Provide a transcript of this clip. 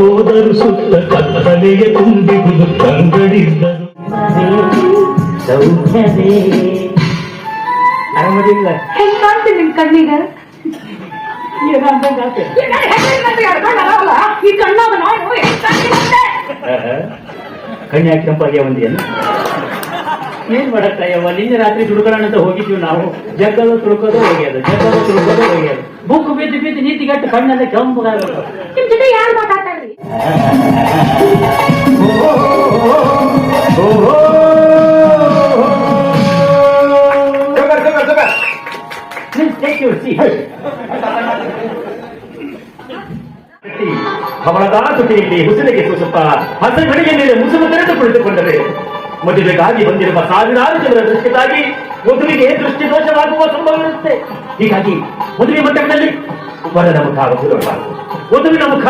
ಹೋದರು ಸುತ್ತ ಕತ್ತಲೆಯ ತುಂಬಿಗುದು ಕಂಗಡಿದ್ದರು ಸೌಖ್ಯವೇ. ಆರಾಮದಿಲ್ಲ ಹೆಂಗ್ ಕಾಣ್ತೀನಿ ನಿಮ್ ಕಣ್ಣಿಗೆ? ಏನಂದಂಗಾತೆ ಈ ಕಣ್ಣಾಗ ನಾನು ಹೆಂಗ್ ಕಾಣ್ತೀನಿ ಅಂದೆ? ಕನ್ಯಾ ಕೆಂಪಾಗಿ ಒಂದಿಯಲ್ಲ ಏನ್ ಮಾಡಕ್ಕಯ್ಯವ ನಿನ್ನೆ ರಾತ್ರಿ ತುಡುಕೊಳ್ಳೋಣ ಅಂತ ಹೋಗಿದ್ವಿ ನಾವು. ಜಗ್ಗಲು ತುಳ್ಕೋದು ಹೋಗ್ಯದ ಜಗ್ಗಲು ತುಳ್ಕೋದು ಹೋಗ್ಯದ. ಬುಕ್ ಬಿದ್ದು ಬಿದ್ದು ನೀತಿಗಟ್ಟು ಕಣ್ಣೆಲ್ಲ ಕೆಂಪು ಅವಳದ ತುಟಿಯಲ್ಲಿ ಹುಸಿಲಿಗೆ ಸೂಸುತ್ತ ಬೆಳಿಗ್ಗೆ ಮೇಲೆ ಮುಸುಕು ತೆರೆದು ಕುಳಿತುಕೊಂಡರೆ ಮದುವೆಗಾಗಿ ಬಂದಿರುವ ಸಾವಿರಾರು ಜನರ ದೃಷ್ಟಿಗಾಗಿ ಮದುವೆಗೆ ದೃಷ್ಟಿ ದೋಷವಾಗುವ ಸಂಭವವಿರುತ್ತೆ ಹೀಗಾಗಿ ಮದುವೆ ಮಂಟಪದಲ್ಲಿ ವರನ ಮುಖ ಬದಲಾಗಬಾರದು ವಧುವಿನ ಮುಖ